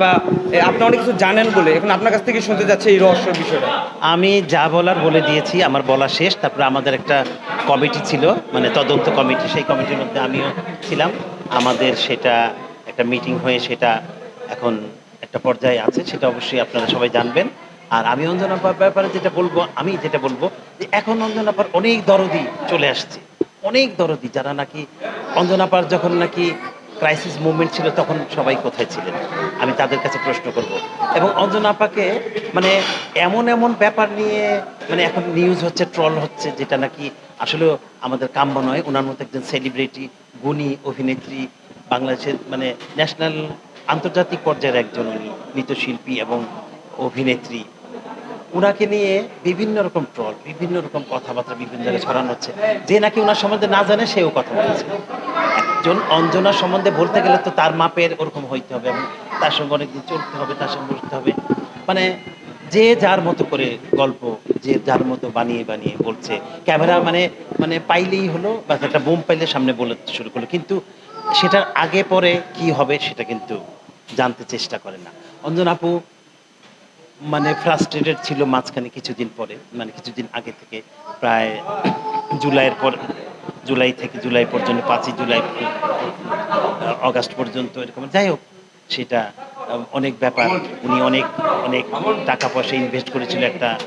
বা আপনি অনেক কিছু জানেন বলে এখন আপনার কাছ থেকে শুনতে যাচ্ছে এই রহস্য বিষয়টা। আমি যা বলার বলে দিয়েছি, আমার বলা শেষ। তারপরে আমাদের একটা কমিটি ছিল মানে তদন্ত কমিটি, সেই কমিটির মধ্যে আমিও ছিলাম। আমাদের সেটা একটা মিটিং হয়ে সেটা এখন একটা পর্যায়ে আছে, সেটা অবশ্যই আপনারা সবাই জানবেন। আর আমি অঞ্জনাপার ব্যাপারে যেটা বলব, আমি যেটা বলব, যে এখন অঞ্জনাপার অনেক দরদি চলে আসছে। অনেক দরদি, যারা নাকি অঞ্জনাপার যখন নাকি ক্রাইসিস মুভমেন্ট ছিল তখন সবাই কোথায় ছিলেন? আমি তাদের কাছে প্রশ্ন করব। এবং অঞ্জনা আপাকে মানে এমন এমন ব্যাপার নিয়ে মানে এখন নিউজ হচ্ছে ট্রল হচ্ছে, যেটা নাকি আসলে আমাদের কাম্য নয়। ওনার মতো একজন সেলিব্রিটি গুণী অভিনেত্রী, বাংলাদেশের মানে ন্যাশনাল আন্তর্জাতিক পর্যায়ের একজন উনি নৃত্যশিল্পী এবং অভিনেত্রী। ওনাকে নিয়ে বিভিন্ন রকম ট্রল বিভিন্ন রকম কথাবার্তা বিভিন্ন জায়গায় ছড়ানো হচ্ছে। যে নাকি ওনার সম্বন্ধে না জানে, সেও কথা বলেছে। একজন অঞ্জনার সম্বন্ধে বলতে গেলে তো তার মাপের ওরকম হইতে হবে এবং তার সঙ্গে অনেকদিন চলতে হবে, তার সঙ্গে বসতে হবে। মানে যে যার মতো করে গল্প, যে যার মতো বানিয়ে বানিয়ে বলছে। ক্যামেরা মানে মানে পাইলেই হলো, বা একটা বোম পাইলে সামনে বলে শুরু করল। কিন্তু সেটার আগে পরে কি হবে, সেটা কিন্তু জানতে চেষ্টা করে না। অঞ্জন আপু মানে ফ্রাস্ট্রেটেড ছিল মাঝখানে কিছুদিন পরে মানে কিছুদিন আগে থেকে প্রায় জুলাইয়ের পর, জুলাই থেকে জুলাই পর্যন্ত, পাঁচই জুলাই অগাস্ট পর্যন্ত এরকম। যাই হোক, সেটা অনেক ব্যাপার। উনি অনেক অনেক টাকা পয়সা ইনভেস্ট করেছিল একটা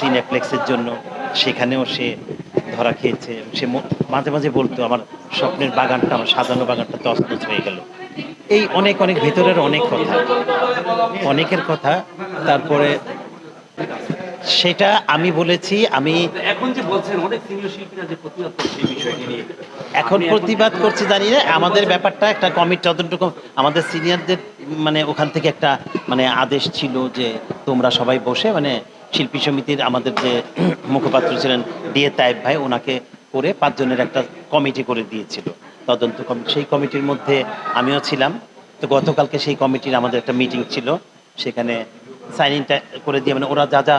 সিনেপ্লেক্সের জন্য। সেখানেও সে ধরা খেয়েছে। সে মাঝে মাঝে বলতো, আমার স্বপ্নের বাগানটা, আমার সাজানো বাগানটা তছনছ হয়ে গেল। এই অনেক অনেক ভেতরের অনেক কথা। অনেকের কথা। তারপরে সেটা আমি বলেছি আমি এখন যে বলছেন অনেক সিনিয়র শিল্পীরা যে প্রতিবাদ করছে এই বিষয়টি নিয়ে। এখন প্রতিবাদ করছি জানি না আমাদের ব্যাপারটা একটা কমিটি যতটুকু আমাদের সিনিয়রদের মানে ওখান থেকে একটা মানে আদেশ ছিল যে তোমরা সবাই বসে মানে শিল্পী সমিতির আমাদের যে মুখপাত্র ছিলেন ডিএ তাইব ভাই ওনাকে করে পাঁচজনের একটা কমিটি করে দিয়েছিল। তদন্ত কমিটি সেই কমিটির মধ্যে আমিও ছিলাম। তো গতকালকে সেই কমিটির আমাদের একটা মিটিং ছিল। সেখানে সাইন ইনটা করে দিয়ে মানে ওরা যা যা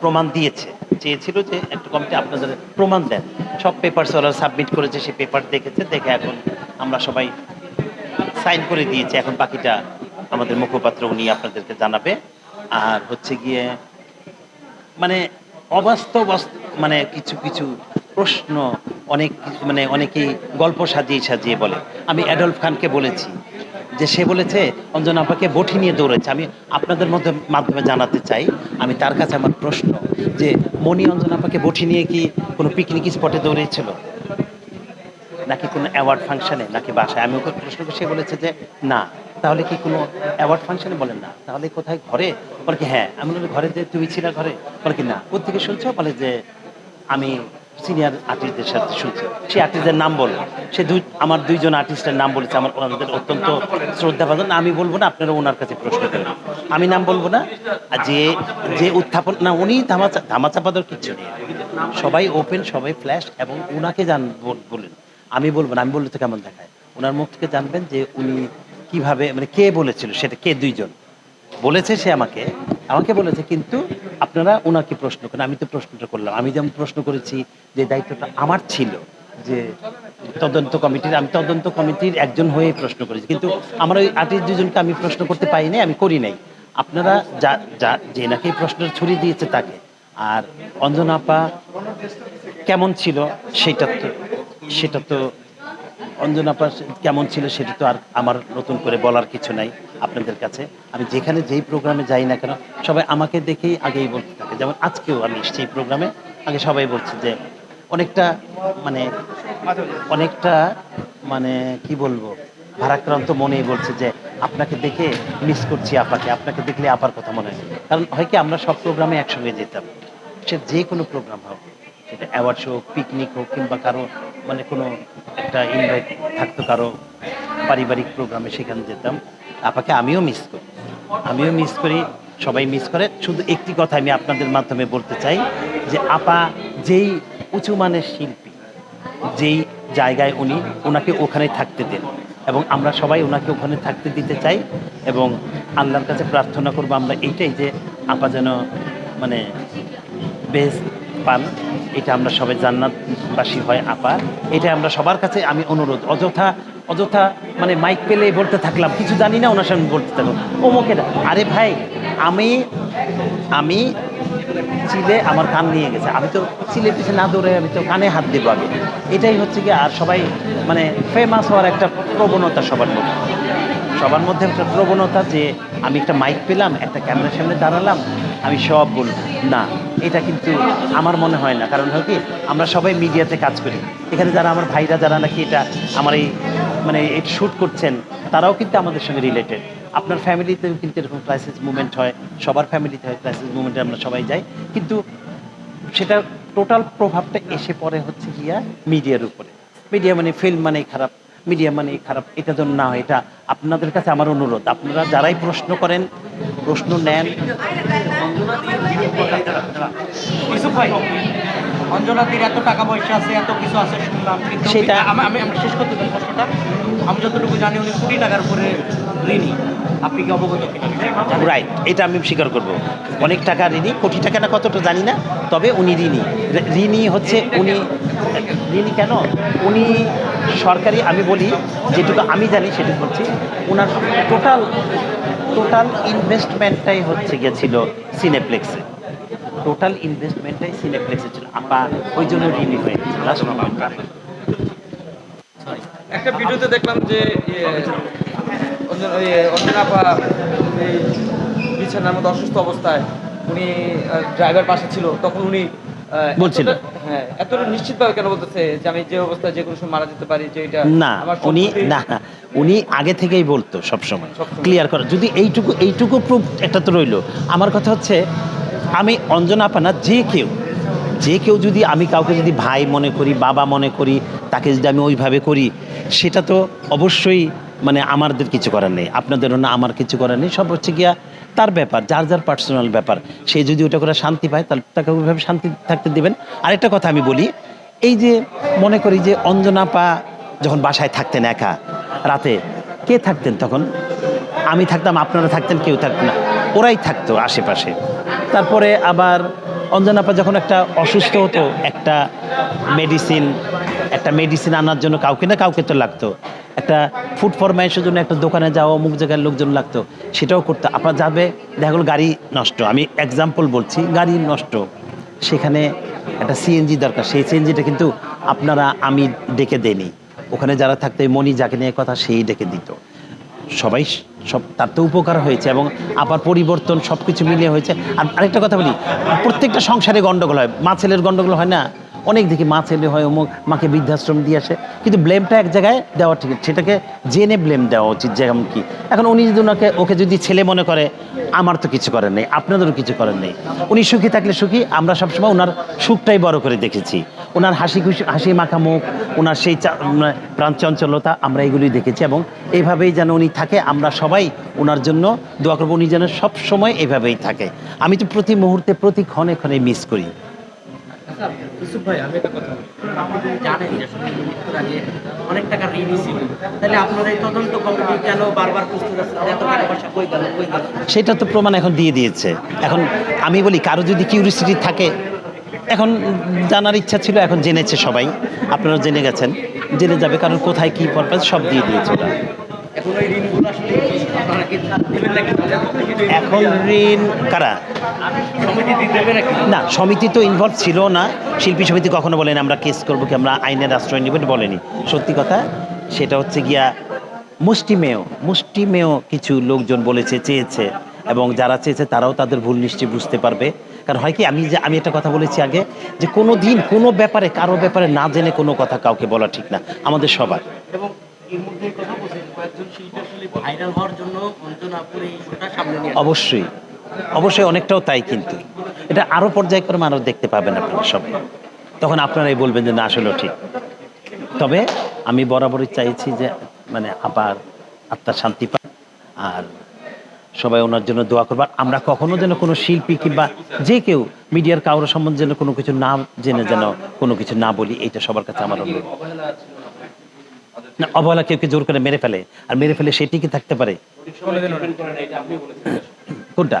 প্রমাণ দিয়েছে, চেয়েছিল যে একটা কমিটি আপনাদের প্রমাণ দেন। সব পেপারস ওরা সাবমিট করেছে, সেই পেপার দেখেছে, দেখে এখন আমরা সবাই সাইন করে দিয়েছি। এখন বাকিটা আমাদের মুখপাত্র উনি আপনাদেরকে জানাবে। আর হচ্ছে গিয়ে মানে অবাস্তব মানে কিছু কিছু প্রশ্ন অনেক মানে অনেকেই গল্প সাজিয়ে সাজিয়ে বলে। আমি অ্যাডলফ খানকে বলেছি যে, সে বলেছে, অঞ্জনা আপাকে বটি নিয়ে দৌড়েছে। আমি আপনাদের মধ্যে মাধ্যমে জানাতে চাই। আমি তার কাছে আমার প্রশ্ন যে, মণি অঞ্জনা আপাকে বটি নিয়ে কি কোনো পিকনিক স্পটে দৌড়িয়েছিল নাকি কোনো অ্যাওয়ার্ড ফাংশনে নাকি বাসায়? আমি ওকে প্রশ্ন সে বলেছে যে, না। তাহলে কি কোনো অ্যাওয়ার্ড ফাংশনে বলেন না। তাহলে কোথায়? ঘরে? বলে কি হ্যাঁ। আমি ঘরে যে তুমি ছিল ঘরে? বলে কি, না। কোথেকে শুনছো? বলে যে, আমি সিনিয়র আর্টিস্টদের সাথে শুনছি। সেই আর্টিস্টদের নাম বলে। সে দুই আমার দুইজন আর্টিস্টের নাম বলেছে, আমার ওনাদের অত্যন্ত শ্রদ্ধা ভাজন আমি বলব না, আপনারা ওনার কাছে প্রশ্ন করেন। আমি নাম বলব না যে যে উত্থাপন না, উনি ধামাচা ধামাচাপাদর কিচ্ছু নেই। সবাই ওপেন সবাই ফ্ল্যাশ এবং উনাকে জান বল- বলেন। আমি বলব না, আমি বললে তো কেমন দেখায়? ওনার মুখ থেকে জানবেন যে উনি কীভাবে মানে কে বলেছিল সেটা, কে দুইজন? বলেছে সে আমাকে আমাকে বলেছে, কিন্তু আপনারা ওনাকে প্রশ্ন করেন, আমি তো প্রশ্নটা করলাম। আমি যেমন প্রশ্ন করেছি যে দায়িত্বটা আমার ছিল, যে তদন্ত কমিটির, আমি তদন্ত কমিটির একজন হয়ে প্রশ্ন করেছি। কিন্তু আমার ওই আর্টিস্ট দুজনকে আমি প্রশ্ন করতে পারি নাই, আমি করি নাই। আপনারা যা যা, যে নাকি প্রশ্নের ছুরি দিয়েছে তাকে। আর অঞ্জনাপা কেমন ছিল, সেটা তো সেটা তো অঞ্জনা আপা কেমন ছিল সেটা তো আর আমার নতুন করে বলার কিছু নাই আপনাদের কাছে। আমি যেখানে যেই প্রোগ্রামে যাই না কেন, সবাই আমাকে দেখেই আগেই বলতে থাকে। যেমন আজকেও আমি এসেছি প্রোগ্রামে আগে সবাই বলছে যে অনেকটা মানে অনেকটা মানে কি বলব, ভারাক্রান্ত মনেই বলছে যে আপনাকে দেখে মিস করছি আপাকে আপনাকে দেখলে আপার কথা মনে হয়। কারণ হয় কি, আমরা সব প্রোগ্রামে একসঙ্গে যেতাম। সে যে কোনো প্রোগ্রাম হোক সেটা অ্যাওয়ার্ড শো পিকনিক হোক কিংবা কারও মানে কোনো একটা ইনভাইট থাকতো কারও পারিবারিক প্রোগ্রামে সেখানে যেতাম। আপাকে আমিও মিস করি। আমিও মিস করি, সবাই মিস করে। শুধু একটি কথা আমি আপনাদের মাধ্যমে বলতে চাই যে আপা যেই উঁচু মানের শিল্পী, যেই জায়গায় উনি ওনাকে ওখানে থাকতে দেন এবং আমরা সবাই ওনাকে ওখানে থাকতে দিতে চাই এবং আল্লাহর কাছে প্রার্থনা করব আমরা এইটাই যে আপা যেন মানে বেশ পান, এটা আমরা সবাই জান্নাতবাসী হয় আপা। এটা আমরা সবার কাছে আমি অনুরোধ। অযথা অযথা মানে মাইক পেলে বলতে থাকলাম, কিছু জানি না ওনার সামনে বলতে থাকলাম। অমুকে আরে ভাই, আমি আমি চিলে আমার কান নিয়ে গেছে। আমি তো চিলে পিছে না দৌড়ে আমি তো কানে হাত দেবো আগে। এটাই হচ্ছে কি আর সবাই মানে ফেমাস হওয়ার একটা প্রবণতা সবার মধ্যে। সবার মধ্যে একটা প্রবণতা যে, আমি একটা মাইক পেলাম, একটা ক্যামেরার সামনে দাঁড়ালাম, আমি সব বলব। না এটা কিন্তু আমার মনে হয় না। কারণ হয় কি, আমরা সবাই মিডিয়াতে কাজ করি। এখানে যারা আমার ভাইরা, যারা নাকি এটা আমার এই মানে এটা শ্যুট করছেন, তারাও কিন্তু আমাদের সঙ্গে রিলেটেড আপনার ফ্যামিলিতেও কিন্তু এরকম ক্রাইসিস মুভমেন্ট হয়, সবার ফ্যামিলিতে হয় ক্রাইসিস মুভমেন্টে আমরা সবাই যাই। কিন্তু সেটা টোটাল প্রভাবটা এসে পড়ে হচ্ছে গিয়া মিডিয়ার উপরে। মিডিয়া মানে ফিল্ম মানে খারাপ। মিডিয়া মানে খারাপ এটা যেন না হয় এটা আপনাদের কাছে আমার অনুরোধ। আপনারা যারাই প্রশ্ন করেন প্রশ্ন নেন। অঞ্জনাদির এত টাকা পয়সা আছে এত কিছু আছে শুনলাম সেটা- আমি আমি শেষ করতে চাই প্রশ্নটা। আমি যতটুকু জানি উনি কোটি টাকার উপরে ঋণী। আপনি কি অবগত রাইট এটা আমি স্বীকার করব। অনেক টাকা ঋণী কোটি টাকা না কতটা জানি না তবে উনি ঋণী। ঋণী হচ্ছে উনি ঋণী কেন? উনি সরকারি আমি বলি যেটুকু আমি জানি সেটুকু বলছি ওনার টোটাল টোটাল ইনভেস্টমেন্টটাই হচ্ছে গিয়েছিল সিনেপ্লেক্সে টোটাল ইনভেস্টমেন্টটাই সিনেপ্লেক্সে ছিল। আপা ওই জন্য ঋণী হয়ে লাস্ট মোমেন্টটা একটা ভিডিওতে দেখলাম যে ইয়ে, বিছানার মতো অসুস্থ অবস্থায় উনি ড্রাইভার পাশে ছিল। তখন উনি বলছিল। হ্যাঁ এতটা নিশ্চিতভাবে কেন বলতেছে যে আমি যে অবস্থায় যে কোনো সময় মারা যেতে পারি যে এটা না উনি না না, উনি আগে থেকেই বলতো সবসময় সবসময়। ক্লিয়ার করা যদি এইটুকু এইটুকু প্রুফ একটা তো রইল। আমার কথা হচ্ছে আমি অঞ্জনা আপানা যে কেউ যে কেউ যদি আমি কাউকে যদি ভাই মনে করি বাবা মনে করি তাকে যদি আমি ওইভাবে করি সেটা তো অবশ্যই মানে আমাদের কিছু করার নেই। আপনাদেরও না আমার কিছু করার নেই। সব হচ্ছে গিয়া তার ব্যাপার, যার যার পার্সোনাল ব্যাপার। সে যদি ওটা করে শান্তি পায়, তাহলে তাকে ওইভাবে শান্তি থাকতে দিবেন। আরেকটা কথা আমি বলি, এই যে মনে করি যে অঞ্জনা পা যখন বাসায় থাকতেন একা, রাতে কে থাকতেন তখন? আমি থাকতাম, আপনারা থাকতেন, কেউ থাকতেন না। ওরাই থাকতো আশেপাশে। তারপরে আবার অঞ্জনাপা যখন একটা অসুস্থ হতো, একটা মেডিসিন একটা মেডিসিন আনার জন্য কাউকে না কাউকে তো লাগতো। একটা ফুড ফরমাইশের জন্য একটা দোকানে যাওয়া, অমুক জায়গায় লোকজন লাগতো, সেটাও করতো। আপনার যাবে, দেখা গেলো গাড়ি নষ্ট। আমি এক্সাম্পল বলছি, গাড়ি নষ্ট। সেখানে একটা সিএনজি দরকার। সেই সিএনজিটা কিন্তু আপনারা আমি ডেকে দেইনি। ওখানে যারা থাকতো মনি যাকে নিয়ে কথা, সেই ডেকে দিত। সবাই সব, তার তো উপকার হয়েছে এবং আবার পরিবর্তন সব কিছু মিলিয়ে হয়েছে। আর আরেকটা কথা বলি, প্রত্যেকটা সংসারে গণ্ডগোল হয়। মা ছেলের গণ্ডগোল হয় না? অনেক দেখি মা ছেলে হয়, অমুক মাকে বৃদ্ধাশ্রম দিয়ে আসে। কিন্তু ব্লেমটা এক জায়গায় দেওয়া ঠিক, সেটাকে জেনে ব্লেম দেওয়া উচিত যেমন কি। এখন উনি যদি ওনাকে, ওকে যদি ছেলে মনে করে, আমার তো কিছু করার নেই, আপনাদেরও কিছু করার নেই। উনি সুখী থাকলে সুখী, আমরা সবসময় ওনার সুখটাই বড় করে দেখেছি। ওনার হাসি খুশি, হাসি মাখা মুখ, ওনার সেই মানে আমরা এগুলি দেখেছি এবং এইভাবেই যেন উনি থাকে, আমরা সবাই ওনার জন্য দোয়া করব, উনি যেন সবসময় এভাবেই থাকে। আমি তো প্রতি মুহূর্তে, প্রতি ক্ষণে ক্ষণে মিস করি। ইউসুফ ভাই, আমি একটা কথা আপনি জানেন যে মৃত্যুর আগে অনেক টাকা ছিল, তাহলে আপনারা এই তদন্ত কমিটি কেন বারবার খুঁজতে এত টাকা পয়সা কই গেল কই গেল? সেটা তো প্রমাণ এখন দিয়ে দিয়েছে। এখন আমি বলি, কারও যদি কিউরিসিটি থাকে, এখন জানার ইচ্ছা ছিল, এখন জেনেছে সবাই। আপনারা জেনে গেছেন। জেনে যাবে কারণ কোথায় কী পারপাস সব দিয়ে দিয়েছে এখন ওই ঋণগুলো আসলে আপনারা কি দিবেন নাকি এখন ঋণ কারা? না সমিতি তো ইনভলভ ছিল না। শিল্পী সমিতি কখনো বলেন আমরা কেস করব কি আমরা আইনের আশ্রয় নেব বলেনি। সত্যি কথা সেটা হচ্ছে গিয়া মুষ্টিমেয় মুষ্টিমেয় কিছু লোকজন বলেছে চেয়েছে এবং যারা চেয়েছে তারাও তাদের ভুল নিশ্চয়ই বুঝতে পারবে। কারণ হয় কি আমি যে আমি একটা কথা বলেছি আগে যে কোনো দিন কোনো ব্যাপারে কারও ব্যাপারে না জেনে কোনো কথা কাউকে বলা ঠিক না আমাদের সবার। এবং আসলে। অবশ্যই। অবশ্যই অনেকটাও তাই কিন্তু। এটা আরও পর্যায়ক্রমে আরও দেখতে পাবেন আপনারা সবাই। তখন আপনারাই বলবেন যে না, আসলেও ঠিক। তবে আমি বরাবরই চাইছি যে মানে আবার আত্মার শান্তি পান আর সবাই ওনার জন্য দোয়া করবার আমরা কখনো যেন কোনো শিল্পী কিংবা যে কেউ মিডিয়ার কারোর সম্বন্ধে যেন কোনো কিছু না জেনে যেন কোনো কিছু না বলি, এইটা সবার কাছে আমার অনুরোধ। না অবহেলা কেউ কে জোর করে মেরে ফেলে। আর মেরে ফেলে সেটি কি থাকতে পারে? কোনটা?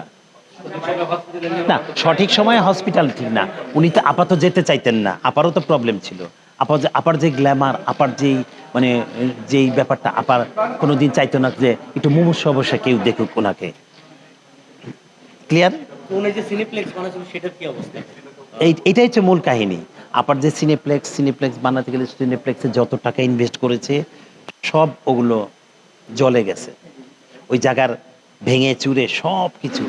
না সঠিক সময়ে হসপিটাল ঠিক না। উনি তো আপাতত যেতে চাইতেন না। আপারও তো প্রবলেম ছিল। আপার যে আপার যে গ্ল্যামার আপার যেই মানে যেই ব্যাপারটা আপার কোনোদিন চাইতো না যে একটু মুমূর্ষ অবশ্যই কেউ দেখুক ওনাকে। ক্লিয়ার তো উনি যে সিনেপ্লেক্স বানাচ্ছিল সেটার কি অবস্থা? এই এটাই হচ্ছে মূল কাহিনী। আপার যে সিনেপ্লেক্স সিনেপ্লেক্স বানাতে গেলে সিনেপ্লেক্সে যত টাকা ইনভেস্ট করেছে, সব ওগুলো জলে গেছে। ওই জায়গার ভেঙে চুরে সব কিছু।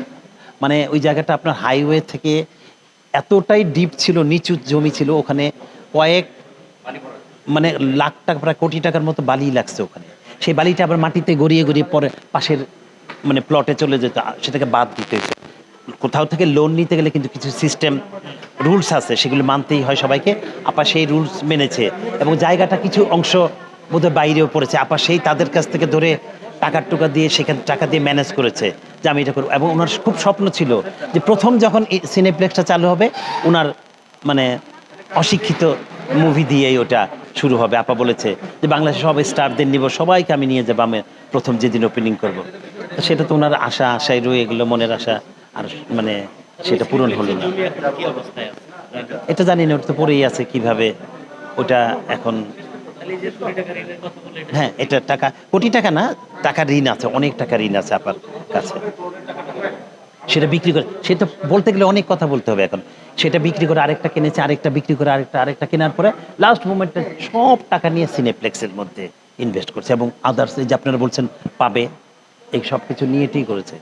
মানে ওই জায়গাটা আপনার হাইওয়ে থেকে এতটাই ডিপ ছিল, নিচু জমি ছিল, ওখানে কয়েক মানে লাখ টাকা, প্রায় কোটি টাকার মতো বালি লাগছে ওখানে। সেই বালিটা আবার মাটিতে গড়িয়ে গড়িয়ে পরে পাশের মানে প্লটে চলে যেত, সেটাকে বাদ দিতে হয়েছে। কোথাও থেকে লোন নিতে গেলে কিন্তু কিছু সিস্টেম রুলস আছে, সেগুলো মানতেই হয় সবাইকে। আপা সেই রুলস মেনেছে এবং জায়গাটা কিছু অংশ বোধহয় বাইরেও পড়েছে। আপা সেই তাদের কাছ থেকে ধরে টাকার টুকা দিয়ে সেখানে টাকা দিয়ে ম্যানেজ করেছে যে আমি এটা করব। এবং ওনার খুব স্বপ্ন ছিল যে প্রথম যখন সিনেপ্লেক্সটা চালু হবে, ওনার মানে অশিক্ষিত মুভি দিয়েই ওটা শুরু হবে। আপা বলেছে যে বাংলাদেশে সব স্টারদের নিব, সবাইকে আমি নিয়ে যাব আমি প্রথম যেদিন ওপেনিং করব। তো সেটা তো ওনার আশা, আশায় রয়ে গেলো, মনের আশা। আর মানে সেটা পূরণ হলো না। এটা জানি না, ওটা তো পড়েই আছে কীভাবে ওটা এখন হ্যাঁ এটা টাকা, কোটি টাকা না, টাকা ঋণ আছে, অনেক টাকা ঋণ আছে আপার কাছে। সেটা বিক্রি করে সেটা বলতে গেলে অনেক কথা বলতে হবে এখন। সেটা বিক্রি করে আরেকটা কিনেছে, আরেকটা বিক্রি করে আরেকটা আরেকটা কেনার পরে লাস্ট মোমেন্টে সব টাকা নিয়ে সিনেপ্লেক্সের মধ্যে ইনভেস্ট করছে এবং আদার্স যে আপনারা বলছেন পাবে, এই সব কিছু নিয়ে এটাই করেছে।